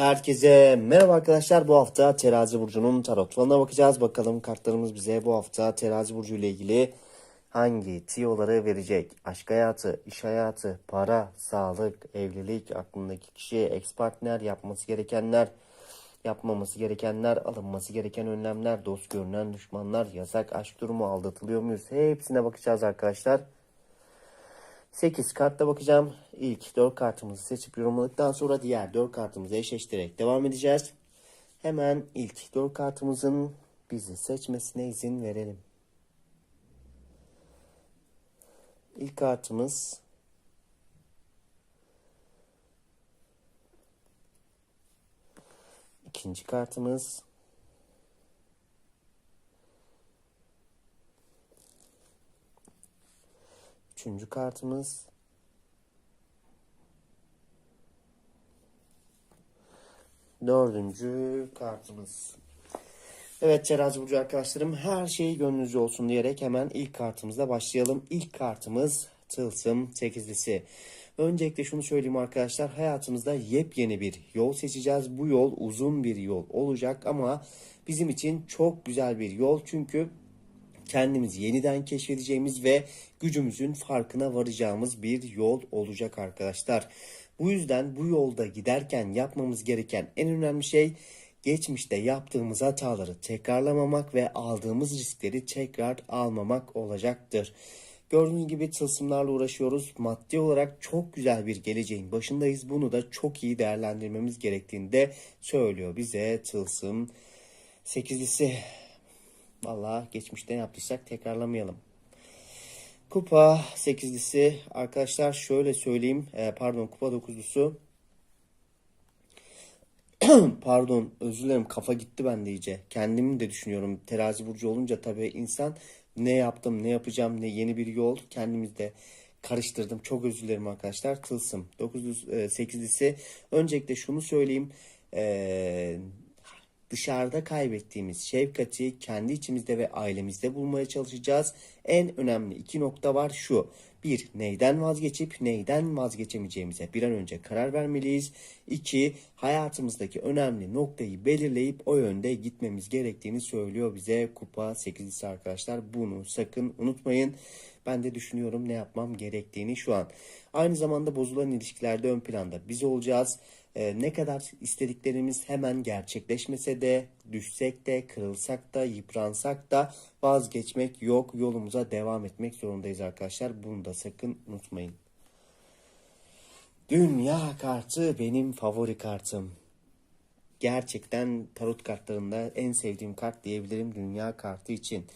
Herkese merhaba arkadaşlar. Bu hafta Terazi Burcu'nun tarot falına bakacağız. Bakalım kartlarımız bize bu hafta Terazi Burcu ile ilgili hangi tiyoları verecek? Aşk hayatı, iş hayatı, para, sağlık, evlilik, aklındaki kişi, ex partner, yapması gerekenler, yapmaması gerekenler, alınması gereken önlemler, dost görünen düşmanlar, yasak aşk durumu, aldatılıyor muyuz? Hepsine bakacağız arkadaşlar. 8 kartta bakacağım. İlk 4 kartımızı seçip yorumladıktan sonra diğer 4 kartımızı eşleştirerek devam edeceğiz. Hemen ilk 4 kartımızın bizi seçmesine izin verelim. İlk kartımız ikinci kartımız Üçüncü kartımız. Dördüncü kartımız. Evet Terazi Burcu arkadaşlarım her şey gönlünüzce olsun diyerek hemen ilk kartımızla başlayalım. İlk kartımız Tılsım sekizlisi. Öncelikle şunu söyleyeyim arkadaşlar hayatımızda yepyeni bir yol seçeceğiz. Bu yol uzun bir yol olacak ama bizim için çok güzel bir yol çünkü kendimizi yeniden keşfedeceğimiz ve gücümüzün farkına varacağımız bir yol olacak arkadaşlar. Bu yüzden bu yolda giderken yapmamız gereken en önemli şey geçmişte yaptığımız hataları tekrarlamamak ve aldığımız riskleri tekrar almamak olacaktır. Gördüğünüz gibi tılsımlarla uğraşıyoruz. Maddi olarak çok güzel bir geleceğin başındayız. Bunu da çok iyi değerlendirmemiz gerektiğini de söylüyor bize tılsım sekizlisi. Vallahi geçmişte ne yaptıysak tekrarlamayalım. Kupa sekizlisi. Arkadaşlar şöyle söyleyeyim. E, pardon kupa dokuzlusu. Pardon özür dilerim kafa gitti bende iyice. Kendimi de düşünüyorum. Terazi burcu olunca tabii insan ne yaptım ne yapacağım ne yeni bir yol. Kendimizde karıştırdım. Çok özür dilerim arkadaşlar. Tılsım. 908'lisi öncelikle şunu söyleyeyim. E, dışarıda kaybettiğimiz şefkati kendi içimizde ve ailemizde bulmaya çalışacağız. En önemli iki nokta var şu. Bir, neyden vazgeçip neyden vazgeçemeyeceğimize bir an önce karar vermeliyiz. İki, hayatımızdaki önemli noktayı belirleyip o yönde gitmemiz gerektiğini söylüyor bize Kupa 8'lisi arkadaşlar. Bunu sakın unutmayın. Ben de düşünüyorum ne yapmam gerektiğini şu an. Aynı zamanda bozulan ilişkilerde ön planda biz olacağız. Ee, ne kadar istediklerimiz hemen gerçekleşmese de, düşsek de, kırılsak da, yıpransak da vazgeçmek yok. Yolumuza devam etmek zorundayız arkadaşlar. Bunu da sakın unutmayın. Dünya kartı benim favori kartım. Gerçekten tarot kartlarında en sevdiğim kart diyebilirim dünya kartı için.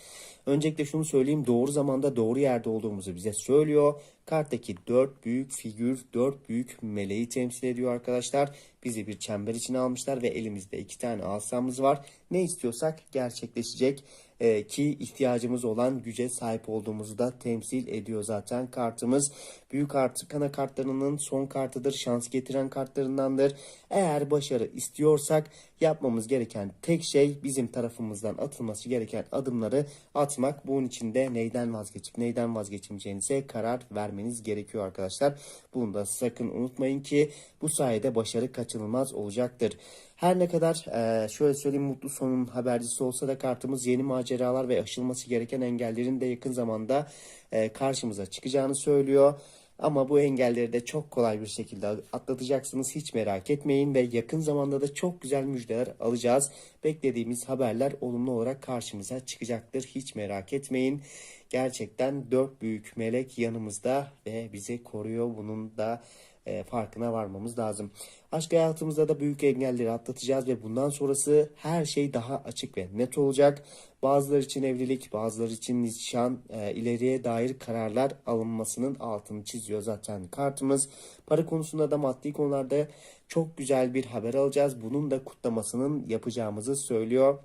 Öncelikle şunu söyleyeyim doğru zamanda doğru yerde olduğumuzu bize söylüyor. Karttaki dört büyük figür, dört büyük meleği temsil ediyor arkadaşlar. Bizi bir çember içine almışlar ve elimizde iki tane asamız var. Ne istiyorsak gerçekleşecek ee, ki ihtiyacımız olan güce sahip olduğumuzu da temsil ediyor zaten kartımız. Büyük artı kartlarının son kartıdır. Şans getiren kartlarındandır. Eğer başarı istiyorsak yapmamız gereken tek şey bizim tarafımızdan atılması gereken adımları atmak. Bunun için de neyden vazgeçip neyden vazgeçmeyeceğinize karar vermeniz gerekiyor arkadaşlar. Bunu da sakın unutmayın ki bu sayede başarı kaçınılmaz olacaktır. Her ne kadar e, şöyle söyleyeyim mutlu sonun habercisi olsa da kartımız yeni maceralar ve aşılması gereken engellerin de yakın zamanda e, karşımıza çıkacağını söylüyor. Ama bu engelleri de çok kolay bir şekilde atlatacaksınız. Hiç merak etmeyin ve yakın zamanda da çok güzel müjdeler alacağız. Beklediğimiz haberler olumlu olarak karşımıza çıkacaktır. Hiç merak etmeyin. Gerçekten dört büyük melek yanımızda ve bizi koruyor. Bunun da e, farkına varmamız lazım. Aşk hayatımızda da büyük engelleri atlatacağız ve bundan sonrası her şey daha açık ve net olacak. Bazıları için evlilik, bazıları için nişan, e, ileriye dair kararlar alınmasının altını çiziyor zaten kartımız. Para konusunda da maddi konularda çok güzel bir haber alacağız. Bunun da kutlamasının yapacağımızı söylüyor.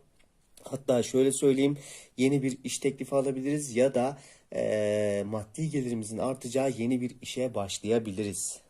Hatta şöyle söyleyeyim yeni bir iş teklifi alabiliriz ya da e, maddi gelirimizin artacağı yeni bir işe başlayabiliriz.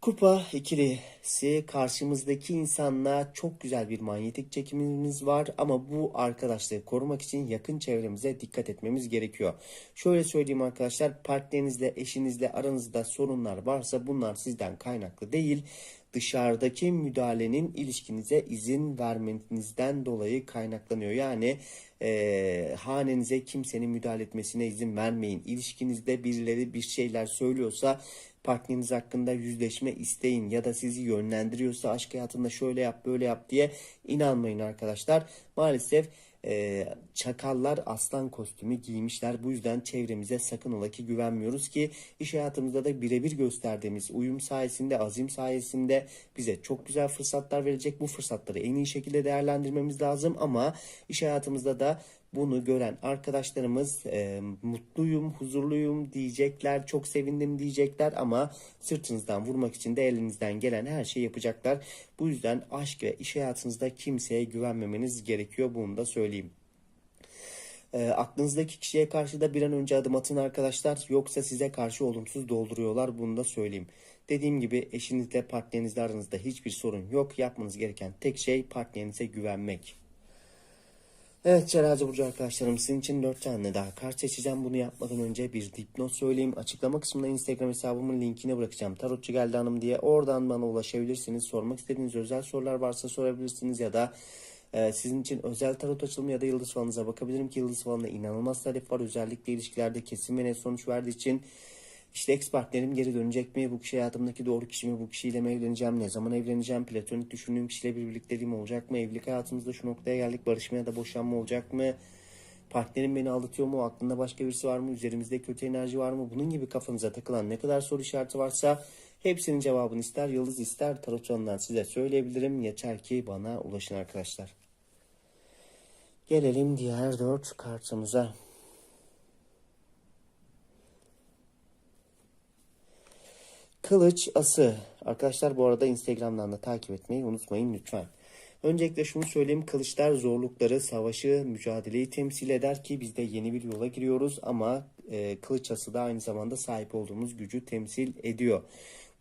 Kupa ikilisi karşımızdaki insanla çok güzel bir manyetik çekimimiz var ama bu arkadaşlığı korumak için yakın çevremize dikkat etmemiz gerekiyor. Şöyle söyleyeyim arkadaşlar partnerinizle eşinizle aranızda sorunlar varsa bunlar sizden kaynaklı değil dışarıdaki müdahalenin ilişkinize izin vermenizden dolayı kaynaklanıyor. Yani e, hanenize kimsenin müdahale etmesine izin vermeyin. İlişkinizde birileri bir şeyler söylüyorsa partneriniz hakkında yüzleşme isteyin ya da sizi yönlendiriyorsa aşk hayatında şöyle yap böyle yap diye inanmayın arkadaşlar. Maalesef e, çakallar aslan kostümü giymişler. Bu yüzden çevremize sakın ola ki güvenmiyoruz ki iş hayatımızda da birebir gösterdiğimiz uyum sayesinde, azim sayesinde bize çok güzel fırsatlar verecek. Bu fırsatları en iyi şekilde değerlendirmemiz lazım ama iş hayatımızda da bunu gören arkadaşlarımız e, mutluyum, huzurluyum diyecekler, çok sevindim diyecekler ama sırtınızdan vurmak için de elinizden gelen her şeyi yapacaklar. Bu yüzden aşk ve iş hayatınızda kimseye güvenmemeniz gerekiyor. Bunu da söyleyeyim. E, aklınızdaki kişiye karşı da bir an önce adım atın arkadaşlar. Yoksa size karşı olumsuz dolduruyorlar. Bunu da söyleyeyim. Dediğim gibi eşinizle partnerinizle aranızda hiçbir sorun yok. Yapmanız gereken tek şey partnerinize güvenmek. Evet Terazi Burcu arkadaşlarım sizin için 4 tane daha kart seçeceğim. Bunu yapmadan önce bir dipnot söyleyeyim. Açıklama kısmında Instagram hesabımın linkini bırakacağım. Tarotçu geldi hanım diye. Oradan bana ulaşabilirsiniz. Sormak istediğiniz özel sorular varsa sorabilirsiniz ya da e, sizin için özel tarot açılımı ya da yıldız falınıza bakabilirim ki yıldız falında inanılmaz talep var. Özellikle ilişkilerde kesin ve net sonuç verdiği için işte ex partnerim geri dönecek mi? Bu kişi hayatımdaki doğru kişi mi? Bu kişiyle mi evleneceğim? Ne zaman evleneceğim? Platonik düşündüğüm kişiyle bir birlikteliğim olacak mı? Evlilik hayatımızda şu noktaya geldik. Barışma ya da boşanma olacak mı? Partnerim beni aldatıyor mu? Aklında başka birisi var mı? Üzerimizde kötü enerji var mı? Bunun gibi kafanıza takılan ne kadar soru işareti varsa hepsinin cevabını ister yıldız ister tarotçularından size söyleyebilirim. Yeter ki bana ulaşın arkadaşlar. Gelelim diğer dört kartımıza. Kılıç ası. Arkadaşlar bu arada Instagram'dan da takip etmeyi unutmayın lütfen. Öncelikle şunu söyleyeyim. Kılıçlar zorlukları, savaşı, mücadeleyi temsil eder ki biz de yeni bir yola giriyoruz ama e, kılıç ası da aynı zamanda sahip olduğumuz gücü temsil ediyor.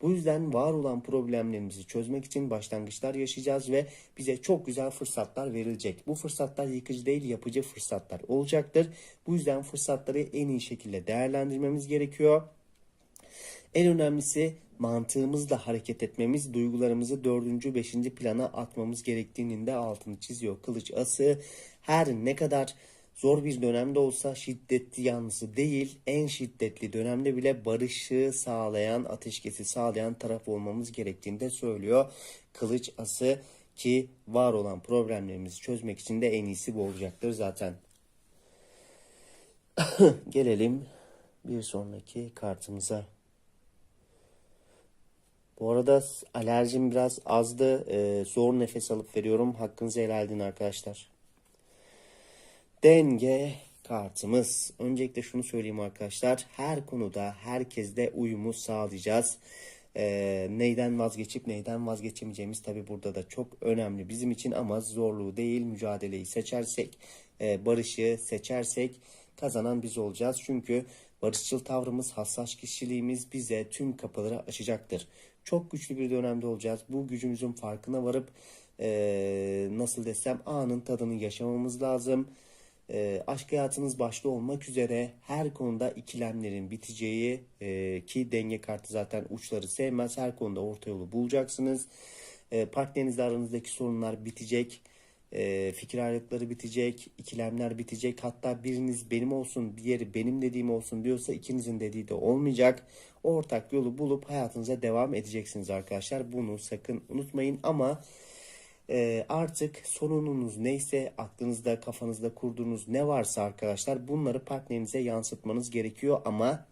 Bu yüzden var olan problemlerimizi çözmek için başlangıçlar yaşayacağız ve bize çok güzel fırsatlar verilecek. Bu fırsatlar yıkıcı değil yapıcı fırsatlar olacaktır. Bu yüzden fırsatları en iyi şekilde değerlendirmemiz gerekiyor. En önemlisi mantığımızla hareket etmemiz, duygularımızı dördüncü, beşinci plana atmamız gerektiğinin de altını çiziyor. Kılıç ası her ne kadar zor bir dönemde olsa şiddetli yanlısı değil, en şiddetli dönemde bile barışı sağlayan, ateşkesi sağlayan taraf olmamız gerektiğini de söylüyor. Kılıç ası ki var olan problemlerimizi çözmek için de en iyisi bu olacaktır zaten. Gelelim bir sonraki kartımıza. Bu arada alerjim biraz azdı. Ee, zor nefes alıp veriyorum. Hakkınızı helal edin arkadaşlar. Denge kartımız. Öncelikle şunu söyleyeyim arkadaşlar. Her konuda herkesle uyumu sağlayacağız. Ee, neyden vazgeçip neyden vazgeçemeyeceğimiz tabi burada da çok önemli bizim için ama zorluğu değil mücadeleyi seçersek, e, barışı seçersek kazanan biz olacağız. Çünkü barışçıl tavrımız, hassas kişiliğimiz bize tüm kapıları açacaktır çok güçlü bir dönemde olacağız. Bu gücümüzün farkına varıp e, nasıl desem anın tadını yaşamamız lazım. E, aşk hayatınız başta olmak üzere her konuda ikilemlerin biteceği e, ki denge kartı zaten uçları sevmez. Her konuda orta yolu bulacaksınız. E, partnerinizle aranızdaki sorunlar bitecek. E, fikir ayrılıkları bitecek, ikilemler bitecek. Hatta biriniz benim olsun, diğeri benim dediğim olsun diyorsa ikinizin dediği de olmayacak. Ortak yolu bulup hayatınıza devam edeceksiniz arkadaşlar. Bunu sakın unutmayın ama e, artık sorununuz neyse aklınızda kafanızda kurduğunuz ne varsa arkadaşlar bunları partnerinize yansıtmanız gerekiyor ama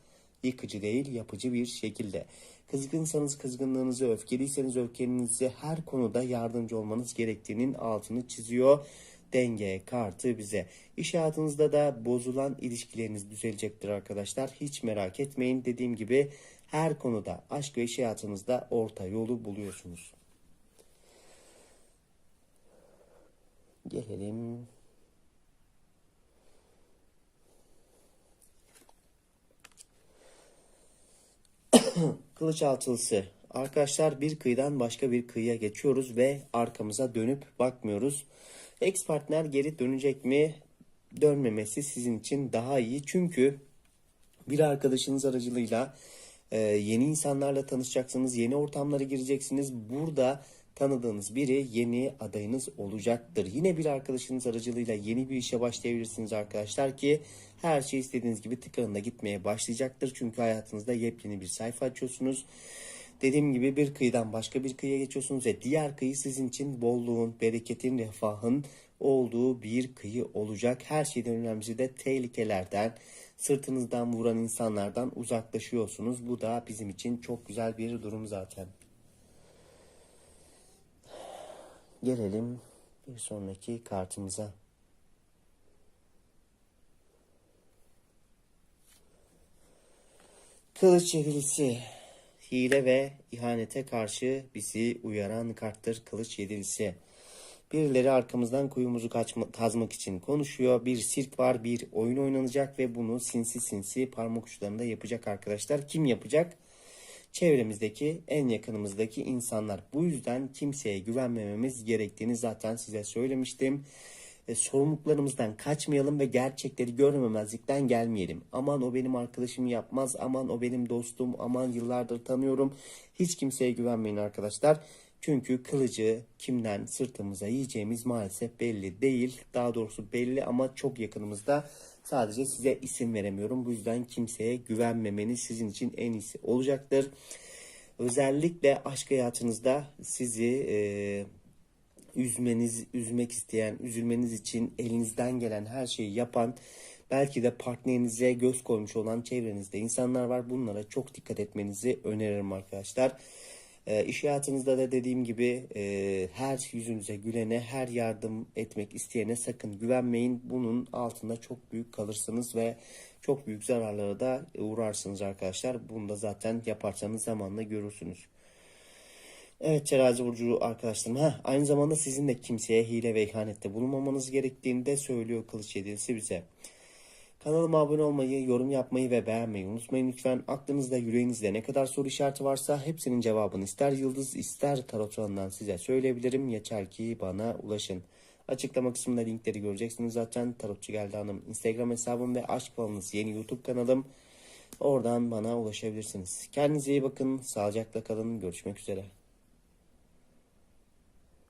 yıkıcı değil yapıcı bir şekilde. Kızgınsanız kızgınlığınızı, öfkeliyseniz öfkenizi her konuda yardımcı olmanız gerektiğinin altını çiziyor. Denge kartı bize. İş hayatınızda da bozulan ilişkileriniz düzelecektir arkadaşlar. Hiç merak etmeyin. Dediğim gibi her konuda aşk ve iş hayatınızda orta yolu buluyorsunuz. Gelelim Kılıç altılısı. Arkadaşlar bir kıyıdan başka bir kıyıya geçiyoruz ve arkamıza dönüp bakmıyoruz. Ex partner geri dönecek mi? Dönmemesi sizin için daha iyi. Çünkü bir arkadaşınız aracılığıyla e, yeni insanlarla tanışacaksınız, yeni ortamlara gireceksiniz. Burada tanıdığınız biri yeni adayınız olacaktır. Yine bir arkadaşınız aracılığıyla yeni bir işe başlayabilirsiniz arkadaşlar ki her şey istediğiniz gibi tıkırında gitmeye başlayacaktır. Çünkü hayatınızda yepyeni bir sayfa açıyorsunuz. Dediğim gibi bir kıyıdan başka bir kıyıya geçiyorsunuz ve diğer kıyı sizin için bolluğun, bereketin, refahın olduğu bir kıyı olacak. Her şeyden önemlisi de tehlikelerden, sırtınızdan vuran insanlardan uzaklaşıyorsunuz. Bu da bizim için çok güzel bir durum zaten. Gelelim bir sonraki kartımıza. Kılıç çevirisi. Hile ve ihanete karşı bizi uyaran karttır kılıç yedilisi. Birileri arkamızdan kuyumuzu kazmak için konuşuyor. Bir sirk var, bir oyun oynanacak ve bunu sinsi sinsi parmak uçlarında yapacak arkadaşlar. Kim yapacak? Çevremizdeki, en yakınımızdaki insanlar. Bu yüzden kimseye güvenmememiz gerektiğini zaten size söylemiştim. E, sorumluluklarımızdan kaçmayalım ve gerçekleri görmemezlikten gelmeyelim. Aman o benim arkadaşım yapmaz, aman o benim dostum, aman yıllardır tanıyorum. Hiç kimseye güvenmeyin arkadaşlar. Çünkü kılıcı kimden sırtımıza yiyeceğimiz maalesef belli değil. Daha doğrusu belli ama çok yakınımızda. Sadece size isim veremiyorum. Bu yüzden kimseye güvenmemeniz sizin için en iyisi olacaktır. Özellikle aşk hayatınızda sizi e, üzmeniz, üzmek isteyen, üzülmeniz için elinizden gelen her şeyi yapan, belki de partnerinize göz koymuş olan çevrenizde insanlar var. Bunlara çok dikkat etmenizi öneririm arkadaşlar. E, iş hayatınızda da dediğim gibi e, her yüzünüze gülene, her yardım etmek isteyene sakın güvenmeyin. Bunun altında çok büyük kalırsınız ve çok büyük zararlara da uğrarsınız arkadaşlar. Bunu da zaten yaparsanız zamanla görürsünüz. Evet terazi burcu arkadaşlarım. Ha, aynı zamanda sizin de kimseye hile ve ihanette bulunmamanız gerektiğini de söylüyor kılıç yedilisi bize. Kanalıma abone olmayı, yorum yapmayı ve beğenmeyi unutmayın lütfen. Aklınızda, yüreğinizde ne kadar soru işareti varsa hepsinin cevabını ister yıldız ister tarot falından size söyleyebilirim. Yeter ki bana ulaşın. Açıklama kısmında linkleri göreceksiniz zaten. Tarotçu Geldi Hanım Instagram hesabım ve Aşk Falınız yeni YouTube kanalım. Oradan bana ulaşabilirsiniz. Kendinize iyi bakın. Sağlıcakla kalın. Görüşmek üzere.